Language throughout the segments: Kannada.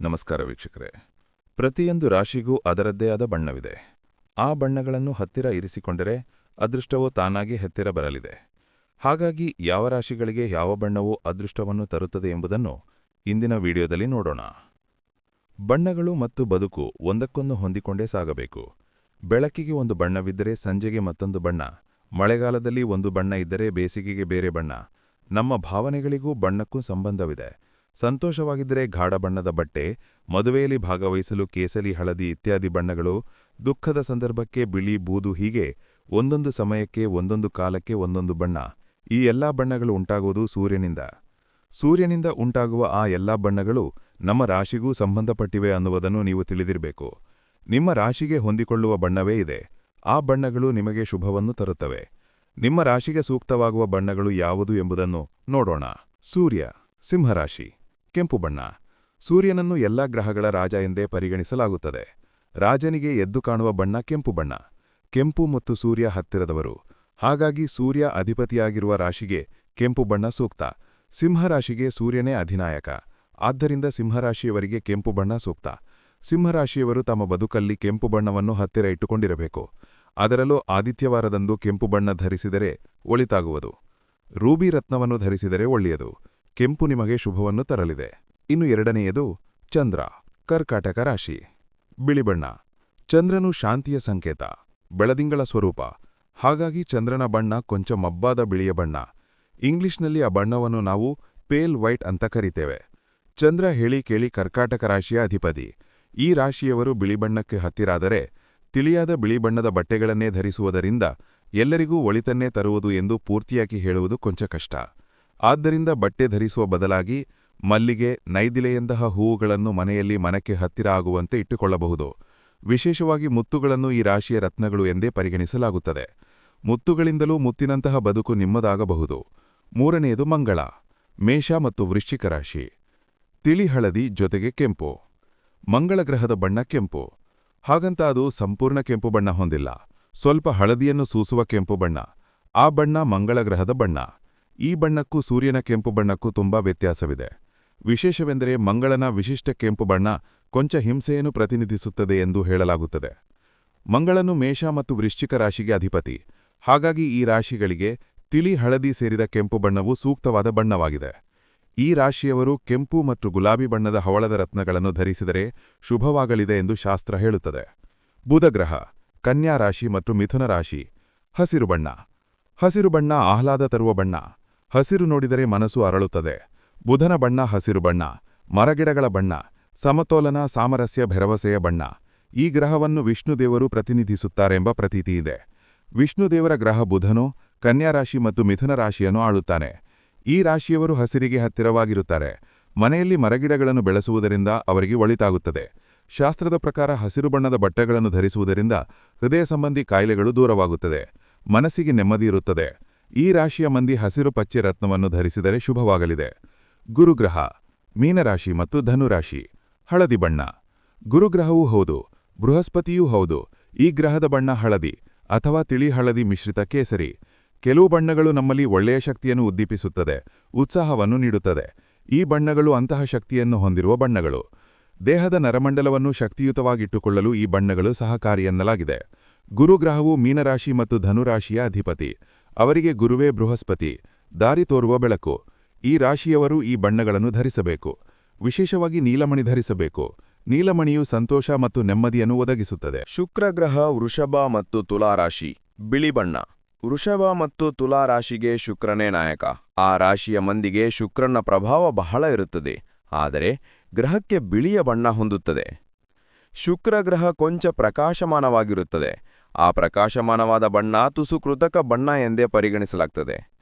ನಮಸ್ಕಾರ ವೀಕ್ಷಕರೇ. ಪ್ರತಿಯೊಂದು ರಾಶಿಗೂ ಅದರದ್ದೇ ಆದ ಬಣ್ಣವಿದೆ. ಆ ಬಣ್ಣಗಳನ್ನು ಹತ್ತಿರ ಇರಿಸಿಕೊಂಡರೆ ಅದೃಷ್ಟವು ತಾನಾಗಿ ಹತ್ತಿರ ಬರಲಿದೆ. ಹಾಗಾಗಿ ಯಾವ ರಾಶಿಗಳಿಗೆ ಯಾವ ಬಣ್ಣವು ಅದೃಷ್ಟವನ್ನು ತರುತ್ತದೆ ಎಂಬುದನ್ನು ಇಂದಿನ ವಿಡಿಯೋದಲ್ಲಿ ನೋಡೋಣ. ಬಣ್ಣಗಳು ಮತ್ತು ಬದುಕು ಒಂದಕ್ಕೊಂದು ಹೊಂದಿಕೊಂಡೇ ಸಾಗಬೇಕು. ಬೆಳಕಿಗೆ ಒಂದು ಬಣ್ಣವಿದ್ದರೆ ಸಂಜೆಗೆ ಮತ್ತೊಂದು ಬಣ್ಣ, ಮಳೆಗಾಲದಲ್ಲಿ ಒಂದು ಬಣ್ಣ ಇದ್ದರೆ ಬೇಸಿಗೆಗೆ ಬೇರೆ ಬಣ್ಣ. ನಮ್ಮ ಭಾವನೆಗಳಿಗೂ ಬಣ್ಣಕ್ಕೂ ಸಂಬಂಧವಿದೆ. ಸಂತೋಷವಾಗಿದ್ದರೆ ಗಾಢ ಬಣ್ಣದ ಬಟ್ಟೆ, ಮದುವೆಯಲ್ಲಿ ಭಾಗವಹಿಸಲು ಕೇಸರಿ, ಹಳದಿ ಇತ್ಯಾದಿ ಬಣ್ಣಗಳು, ದುಃಖದ ಸಂದರ್ಭಕ್ಕೆ ಬಿಳಿ, ಬೂದು ಹೀಗೆ ಒಂದೊಂದು ಸಮಯಕ್ಕೆ, ಒಂದೊಂದು ಕಾಲಕ್ಕೆ ಒಂದೊಂದು ಬಣ್ಣ. ಈ ಎಲ್ಲಾ ಬಣ್ಣಗಳು ಉಂಟಾಗುವುದು ಸೂರ್ಯನಿಂದ. ಸೂರ್ಯನಿಂದ ಉಂಟಾಗುವ ಆ ಎಲ್ಲಾ ಬಣ್ಣಗಳು ನಮ್ಮ ರಾಶಿಗೂ ಸಂಬಂಧಪಟ್ಟಿವೆ ಅನ್ನುವುದನ್ನು ನೀವು ತಿಳಿದಿರಬೇಕು. ನಿಮ್ಮ ರಾಶಿಗೆ ಹೊಂದಿಕೊಳ್ಳುವ ಬಣ್ಣವೇ ಇದೆ. ಆ ಬಣ್ಣಗಳು ನಿಮಗೆ ಶುಭವನ್ನು ತರುತ್ತವೆ. ನಿಮ್ಮ ರಾಶಿಗೆ ಸೂಕ್ತವಾಗುವ ಬಣ್ಣಗಳು ಯಾವುದು ಎಂಬುದನ್ನು ನೋಡೋಣ. ಸೂರ್ಯ, ಸಿಂಹರಾಶಿ. ಕೆಂಪು ಬಣ್ಣ. ಸೂರ್ಯನನ್ನು ಎಲ್ಲ ಗ್ರಹಗಳ ರಾಜ ಎಂದೇ ಪರಿಗಣಿಸಲಾಗುತ್ತದೆ. ರಾಜನಿಗೆ ಎದ್ದು ಕಾಣುವ ಬಣ್ಣ ಕೆಂಪು ಬಣ್ಣ. ಕೆಂಪು ಮತ್ತು ಸೂರ್ಯ ಹತ್ತಿರದವರು. ಹಾಗಾಗಿ ಸೂರ್ಯ ಅಧಿಪತಿಯಾಗಿರುವ ರಾಶಿಗೆ ಕೆಂಪು ಬಣ್ಣ ಸೂಕ್ತ. ಸಿಂಹರಾಶಿಗೆ ಸೂರ್ಯನೇ ಅಧಿನಾಯಕ. ಆದ್ದರಿಂದ ಸಿಂಹರಾಶಿಯವರಿಗೆ ಕೆಂಪು ಬಣ್ಣ ಸೂಕ್ತ. ಸಿಂಹರಾಶಿಯವರು ತಮ್ಮ ಬದುಕಲ್ಲಿ ಕೆಂಪು ಬಣ್ಣವನ್ನು ಹತ್ತಿರ ಇಟ್ಟುಕೊಂಡಿರಬೇಕು. ಅದರಲ್ಲೂ ಆದಿತ್ಯವಾರದಂದು ಕೆಂಪು ಬಣ್ಣ ಧರಿಸಿದರೆ ಒಳಿತಾಗುವುದು. ರೂಬಿ ರತ್ನವನ್ನು ಧರಿಸಿದರೆ ಒಳ್ಳೆಯದು. ಕೆಂಪು ನಿಮಗೆ ಶುಭವನ್ನು ತರಲಿದೆ. ಇನ್ನು ಎರಡನೆಯದು, ಚಂದ್ರ, ಕರ್ಕಾಟಕ ರಾಶಿ. ಬಿಳಿ ಬಣ್ಣ ಚಂದ್ರನು ಶಾಂತಿಯ ಸಂಕೇತ, ಬೆಳದಿಂಗಳ ಸ್ವರೂಪ. ಹಾಗಾಗಿ ಚಂದ್ರನ ಬಣ್ಣ ಕೊಂಚ ಮಬ್ಬಾದ ಬಿಳಿಯ ಬಣ್ಣ. ಇಂಗ್ಲಿಷ್ನಲ್ಲಿ ಆ ಬಣ್ಣವನ್ನು ನಾವು ಪೇಲ್ ವೈಟ್ ಅಂತ ಕರಿತೇವೆ. ಚಂದ್ರ ಹೇಳಿ ಕೇಳಿ ಕರ್ಕಾಟಕ ರಾಶಿಯ ಅಧಿಪತಿ. ಈ ರಾಶಿಯವರು ಬಿಳಿ ಬಣ್ಣಕ್ಕೆ ಹತ್ತಿರಾದರೆ ತಿಳಿಯಾದ ಬಿಳಿ ಬಣ್ಣದ ಬಟ್ಟೆಗಳನ್ನೇ ಧರಿಸುವುದರಿಂದ ಎಲ್ಲರಿಗೂ ಒಳಿತನ್ನೇ ತರುವುದು ಎಂದು ಪೂರ್ತಿಯಾಗಿ ಹೇಳುವುದು ಕೊಂಚ ಕಷ್ಟ. ಆದ್ದರಿಂದ ಬಟ್ಟೆ ಧರಿಸುವ ಬದಲಾಗಿ ಮಲ್ಲಿಗೆ, ನೈದಿಲೆಯಂತಹ ಹೂವುಗಳನ್ನು ಮನೆಯಲ್ಲಿ ಮನಕ್ಕೆ ಹತ್ತಿರ ಆಗುವಂತೆ ಇಟ್ಟುಕೊಳ್ಳಬಹುದು. ವಿಶೇಷವಾಗಿ ಮುತ್ತುಗಳನ್ನು ಈ ರಾಶಿಯ ರತ್ನಗಳು ಎಂದೇ ಪರಿಗಣಿಸಲಾಗುತ್ತದೆ. ಮುತ್ತುಗಳಿಂದಲೂ ಮುತ್ತಿನಂತಹ ಬದುಕು ನಿಮ್ಮದಾಗಬಹುದು. ಮೂರನೆಯದು ಮಂಗಳ, ಮೇಷ ಮತ್ತು ವೃಶ್ಚಿಕ ರಾಶಿ. ತಿಳಿ ಹಳದಿ ಜೊತೆಗೆ ಕೆಂಪು. ಮಂಗಳ ಗ್ರಹದ ಬಣ್ಣ ಕೆಂಪು. ಹಾಗಂತ ಅದು ಸಂಪೂರ್ಣ ಕೆಂಪು ಬಣ್ಣ ಹೊಂದಿಲ್ಲ. ಸ್ವಲ್ಪ ಹಳದಿಯನ್ನು ಸೂಸುವ ಕೆಂಪು ಬಣ್ಣ. ಆ ಬಣ್ಣ ಮಂಗಳ ಗ್ರಹದ ಬಣ್ಣ. ಈ ಬಣ್ಣಕ್ಕೂ ಸೂರ್ಯನ ಕೆಂಪು ಬಣ್ಣಕ್ಕೂ ತುಂಬಾ ವ್ಯತ್ಯಾಸವಿದೆ. ವಿಶೇಷವೆಂದರೆ ಮಂಗಳನ ವಿಶಿಷ್ಟ ಕೆಂಪು ಬಣ್ಣ ಕೊಂಚ ಹಿಂಸೆಯನ್ನು ಪ್ರತಿನಿಧಿಸುತ್ತದೆ ಎಂದು ಹೇಳಲಾಗುತ್ತದೆ. ಮಂಗಳನು ಮೇಷ ಮತ್ತು ವೃಶ್ಚಿಕ ರಾಶಿಗೆ ಅಧಿಪತಿ. ಹಾಗಾಗಿ ಈ ರಾಶಿಗಳಿಗೆ ತಿಳಿ ಹಳದಿ ಸೇರಿದ ಕೆಂಪು ಬಣ್ಣವು ಸೂಕ್ತವಾದ ಬಣ್ಣವಾಗಿದೆ. ಈ ರಾಶಿಯವರು ಕೆಂಪು ಮತ್ತು ಗುಲಾಬಿ ಬಣ್ಣದ ಹವಳದ ರತ್ನಗಳನ್ನು ಧರಿಸಿದರೆ ಶುಭವಾಗಲಿದೆ ಎಂದು ಶಾಸ್ತ್ರ ಹೇಳುತ್ತದೆ. ಬುಧಗ್ರಹ, ಕನ್ಯಾ ರಾಶಿ ಮತ್ತು ಮಿಥುನ ರಾಶಿ. ಹಸಿರು ಬಣ್ಣ. ಹಸಿರು ಬಣ್ಣ ಆಹ್ಲಾದ ತರುವ ಬಣ್ಣ. ಹಸಿರು ನೋಡಿದರೆ ಮನಸ್ಸು ಅರಳುತ್ತದೆ. ಬುಧನ ಬಣ್ಣ ಹಸಿರು ಬಣ್ಣ, ಮರಗಿಡಗಳ ಬಣ್ಣ, ಸಮತೋಲನ ಸಾಮರಸ್ಯ ಭರವಸೆಯ ಬಣ್ಣ. ಈ ಗ್ರಹವನ್ನು ವಿಷ್ಣುದೇವರು ಪ್ರತಿನಿಧಿಸುತ್ತಾರೆಂಬ ಪ್ರತೀತಿಯಿದೆ ವಿಷ್ಣುದೇವರ ಗ್ರಹ ಬುಧನು ಕನ್ಯಾರಾಶಿ ಮತ್ತು ಮಿಥುನ ರಾಶಿಯನ್ನು ಆಳುತ್ತಾನೆ. ಈ ರಾಶಿಯವರು ಹಸಿರಿಗೆ ಹತ್ತಿರವಾಗಿರುತ್ತಾರೆ. ಮನೆಯಲ್ಲಿ ಮರಗಿಡಗಳನ್ನು ಬೆಳೆಸುವುದರಿಂದ ಅವರಿಗೆ ಒಳಿತಾಗುತ್ತದೆ. ಶಾಸ್ತ್ರದ ಪ್ರಕಾರ ಹಸಿರು ಬಣ್ಣದ ಬಟ್ಟೆಗಳನ್ನು ಧರಿಸುವುದರಿಂದ ಹೃದಯ ಸಂಬಂಧಿ ಕಾಯಿಲೆಗಳು ದೂರವಾಗುತ್ತದೆ. ಮನಸ್ಸಿಗೆ ನೆಮ್ಮದಿ ಇರುತ್ತದೆ. ಈ ರಾಶಿಯ ಮಂದಿ ಹಸಿರು ಪಚ್ಚೆ ರತ್ನವನ್ನು ಧರಿಸಿದರೆ ಶುಭವಾಗಲಿದೆ. ಗುರುಗ್ರಹ, ಮೀನರಾಶಿ ಮತ್ತು ಧನುರಾಶಿ, ಹಳದಿ ಬಣ್ಣ. ಗುರುಗ್ರಹವೂ ಹೌದು, ಬೃಹಸ್ಪತಿಯೂ ಹೌದು, ಈ ಗ್ರಹದ ಬಣ್ಣ ಹಳದಿ ಅಥವಾ ತಿಳಿ ಹಳದಿ ಮಿಶ್ರಿತ ಕೇಸರಿ. ಕೆಲವು ಬಣ್ಣಗಳು ನಮ್ಮಲ್ಲಿ ಒಳ್ಳೆಯ ಶಕ್ತಿಯನ್ನು ಉದ್ದೀಪಿಸುತ್ತದೆ, ಉತ್ಸಾಹವನ್ನು ನೀಡುತ್ತದೆ. ಈ ಬಣ್ಣಗಳು ಅಂತಹ ಶಕ್ತಿಯನ್ನು ಹೊಂದಿರುವ ಬಣ್ಣಗಳು. ದೇಹದ ನರಮಂಡಲವನ್ನು ಶಕ್ತಿಯುತವಾಗಿಟ್ಟುಕೊಳ್ಳಲು ಈ ಬಣ್ಣಗಳು ಸಹಕಾರಿಯನ್ನಲಾಗಿದೆ. ಗುರುಗ್ರಹವು ಮೀನರಾಶಿ ಮತ್ತು ಧನುರಾಶಿಯ ಅಧಿಪತಿ. ಅವರಿಗೆ ಗುರುವೇ ಬೃಹಸ್ಪತಿ, ದಾರಿ ತೋರುವ ಬೆಳಕು. ಈ ರಾಶಿಯವರು ಈ ಬಣ್ಣಗಳನ್ನು ಧರಿಸಬೇಕು. ವಿಶೇಷವಾಗಿ ನೀಲಮಣಿ ಧರಿಸಬೇಕು. ನೀಲಮಣಿಯು ಸಂತೋಷ ಮತ್ತು ನೆಮ್ಮದಿಯನ್ನು ಒದಗಿಸುತ್ತದೆ. ಶುಕ್ರಗ್ರಹ ವೃಷಭ ಮತ್ತು ತುಲಾರಾಶಿ ಬಿಳಿ ಬಣ್ಣ. ವೃಷಭ ಮತ್ತು ತುಲಾರಾಶಿಗೆ ಶುಕ್ರನೇ ನಾಯಕ. ಆ ರಾಶಿಯ ಮಂದಿಗೆ ಶುಕ್ರನ ಪ್ರಭಾವ ಬಹಳ ಇರುತ್ತದೆ. ಆದರೆ ಗ್ರಹಕ್ಕೆ ಬಿಳಿಯ ಬಣ್ಣ ಹೊಂದುತ್ತದೆ. ಶುಕ್ರಗ್ರಹ ಕೊಂಚ ಪ್ರಕಾಶಮಾನವಾಗಿರುತ್ತದೆ. ಆ ಪ್ರಕಾಶಮಾನವಾದ ಬಣ್ಣ ತುಸು ಕೃತಕ ಬಣ್ಣ ಎಂದೇ ಪರಿಗಣಿಸಲಾಗ್ತದೆ.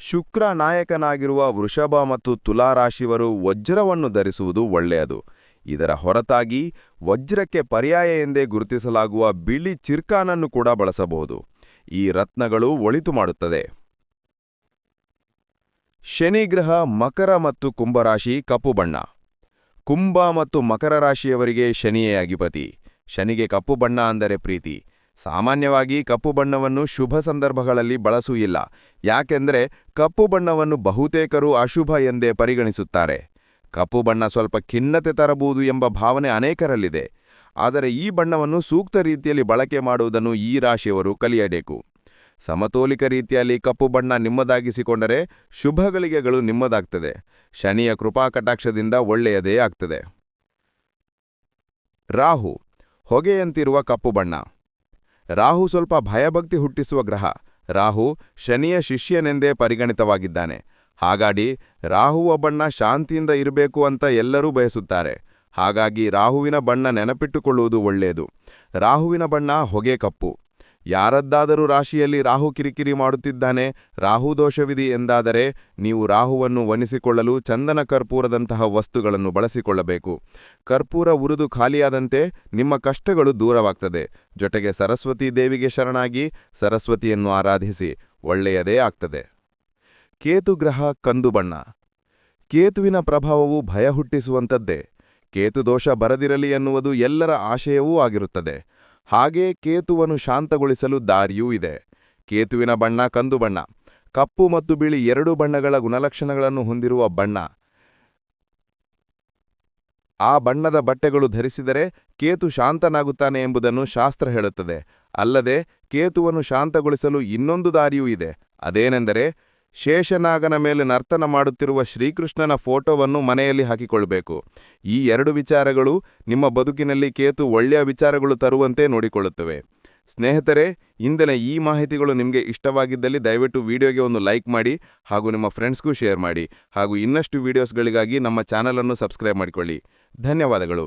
ಶುಕ್ರ ನಾಯಕನಾಗಿರುವ ವೃಷಭ ಮತ್ತು ತುಲಾರಾಶಿವರು ವಜ್ರವನ್ನು ಧರಿಸುವುದು ಒಳ್ಳೆಯದು. ಇದರ ಹೊರತಾಗಿ ವಜ್ರಕ್ಕೆ ಪರ್ಯಾಯ ಎಂದೇ ಗುರುತಿಸಲಾಗುವ ಬಿಳಿ ಚಿರ್ಕಾನನ್ನು ಕೂಡ ಬಳಸಬಹುದು. ಈ ರತ್ನಗಳು ಒಳಿತು ಮಾಡುತ್ತದೆ. ಶನಿಗ್ರಹ ಮಕರ ಮತ್ತು ಕುಂಭರಾಶಿ ಕಪ್ಪು ಬಣ್ಣ. ಕುಂಭ ಮತ್ತು ಮಕರ ರಾಶಿಯವರಿಗೆ ಶನಿಯೇ ಅಧಿಪತಿ. ಶನಿಗೆ ಕಪ್ಪು ಬಣ್ಣ ಅಂದರೆ ಪ್ರೀತಿ. ಸಾಮಾನ್ಯವಾಗಿ ಕಪ್ಪು ಬಣ್ಣವನ್ನು ಶುಭ ಸಂದರ್ಭಗಳಲ್ಲಿ ಬಳಸುವುದಿಲ್ಲ ಯಾಕೆಂದರೆ ಕಪ್ಪು ಬಣ್ಣವನ್ನು ಬಹುತೇಕರು ಅಶುಭ ಎಂದೇ ಪರಿಗಣಿಸುತ್ತಾರೆ. ಕಪ್ಪು ಬಣ್ಣ ಸ್ವಲ್ಪ ಖಿನ್ನತೆ ತರಬಹುದು ಎಂಬ ಭಾವನೆ ಅನೇಕರಲ್ಲಿದೆ. ಆದರೆ ಈ ಬಣ್ಣವನ್ನು ಸೂಕ್ತ ರೀತಿಯಲ್ಲಿ ಬಳಕೆ ಮಾಡುವುದನ್ನು ಈ ರಾಶಿಯವರು ಕಲಿಯಬೇಕು. ಸಮತೋಲಿಕ ರೀತಿಯಲ್ಲಿ ಕಪ್ಪು ಬಣ್ಣ ನಿಮ್ಮದಾಗಿಸಿಕೊಂಡರೆ ಶುಭಗಳಿಗೆಗಳು ನಿಮ್ಮದಾಗ್ತದೆ. ಶನಿಯ ಕೃಪಾಕಟಾಕ್ಷದಿಂದ ಒಳ್ಳೆಯದೇ ಆಗ್ತದೆ. ರಾಹು, ಹೊಗೆಯಂತಿರುವ ಕಪ್ಪು ಬಣ್ಣ. ರಾಹು ಸ್ವಲ್ಪ ಭಯಭಕ್ತಿ ಹುಟ್ಟಿಸುವ ಗ್ರಹ. ರಾಹು ಶನಿಯ ಶಿಷ್ಯನೆಂದೇ ಪರಿಗಣಿತವಾಗಿದ್ದಾನೆ. ಹಾಗಾಗಿ ರಾಹುವ ಬಣ್ಣ ಶಾಂತಿಯಿಂದ ಇರಬೇಕು ಅಂತ ಎಲ್ಲರೂ ಬಯಸುತ್ತಾರೆ. ಹಾಗಾಗಿ ರಾಹುವಿನ ಬಣ್ಣ ನೆನಪಿಟ್ಟುಕೊಳ್ಳುವುದು ಒಳ್ಳೆಯದು. ರಾಹುವಿನ ಬಣ್ಣ ಹೊಗೆ ಕಪ್ಪು. ಯಾರದ್ದಾದರೂ ರಾಶಿಯಲ್ಲಿ ರಾಹು ಕಿರಿಕಿರಿ ಮಾಡುತ್ತಿದ್ದಾನೆ, ರಾಹು ದೋಷವಿದೆ ಎಂದಾದರೆ ನೀವು ರಾಹುವನ್ನು ವನಿಸಿಕೊಳ್ಳಲು ಚಂದನ ಕರ್ಪೂರದಂತಹ ವಸ್ತುಗಳನ್ನು ಬಳಸಿಕೊಳ್ಳಬೇಕು. ಕರ್ಪೂರ ಉರಿದು ಖಾಲಿಯಾದಂತೆ ನಿಮ್ಮ ಕಷ್ಟಗಳು ದೂರವಾಗ್ತದೆ. ಜೊತೆಗೆ ಸರಸ್ವತಿ ದೇವಿಗೆ ಶರಣಾಗಿ ಸರಸ್ವತಿಯನ್ನು ಆರಾಧಿಸಿ, ಒಳ್ಳೆಯದೇ ಆಗ್ತದೆ. ಕೇತು ಗ್ರಹ ಕಂದು ಬಣ್ಣ. ಕೇತುವಿನ ಪ್ರಭಾವವು ಭಯ ಹುಟ್ಟಿಸುವಂಥದ್ದೇ. ಕೇತು ದೋಷ ಬರದಿರಲಿ ಎನ್ನುವುದು ಎಲ್ಲರ ಆಶಯವೂ ಆಗಿರುತ್ತದೆ. ಹಾಗೇ ಕೇತುವನ್ನು ಶಾಂತಗೊಳಿಸಲು ದಾರಿಯೂ ಇದೆ. ಕೇತುವಿನ ಬಣ್ಣ ಕಂದು ಬಣ್ಣ. ಕಪ್ಪು ಮತ್ತು ಬಿಳಿ ಎರಡು ಬಣ್ಣಗಳ ಗುಣಲಕ್ಷಣಗಳನ್ನು ಹೊಂದಿರುವ ಬಣ್ಣ. ಆ ಬಣ್ಣದ ಬಟ್ಟೆಗಳು ಧರಿಸಿದರೆ ಕೇತು ಶಾಂತನಾಗುತ್ತಾನೆ ಎಂಬುದನ್ನು ಶಾಸ್ತ್ರ ಹೇಳುತ್ತದೆ. ಅಲ್ಲದೆ ಕೇತುವನ್ನು ಶಾಂತಗೊಳಿಸಲು ಇನ್ನೊಂದು ದಾರಿಯೂ ಇದೆ. ಅದೇನೆಂದರೆ ಶೇಷನಾಗನ ಮೇಲೆ ನರ್ತನ ಮಾಡುತ್ತಿರುವ ಶ್ರೀಕೃಷ್ಣನ ಫೋಟೋವನ್ನು ಮನೆಯಲ್ಲಿ ಹಾಕಿಕೊಳ್ಳಬೇಕು. ಈ ಎರಡು ವಿಚಾರಗಳು ನಿಮ್ಮ ಬದುಕಿನಲ್ಲಿ ಕೇತು ಒಳ್ಳೆಯ ವಿಚಾರಗಳು ತರುವಂತೆ ನೋಡಿಕೊಳ್ಳುತ್ತವೆ. ಸ್ನೇಹಿತರೆ, ಇಂದಿನ ಈ ಮಾಹಿತಿಗಳು ನಿಮಗೆ ಇಷ್ಟವಾಗಿದ್ದಲ್ಲಿ ದಯವಿಟ್ಟು ವಿಡಿಯೋಗೆ ಒಂದು ಲೈಕ್ ಮಾಡಿ ಹಾಗೂ ನಿಮ್ಮ ಫ್ರೆಂಡ್ಸ್ಗೂ ಶೇರ್ ಮಾಡಿ ಹಾಗೂ ಇನ್ನಷ್ಟು ವೀಡಿಯೋಸ್ಗಳಿಗಾಗಿ ನಮ್ಮ ಚಾನಲನ್ನು ಸಬ್ಸ್ಕ್ರೈಬ್ ಮಾಡಿಕೊಳ್ಳಿ. ಧನ್ಯವಾದಗಳು.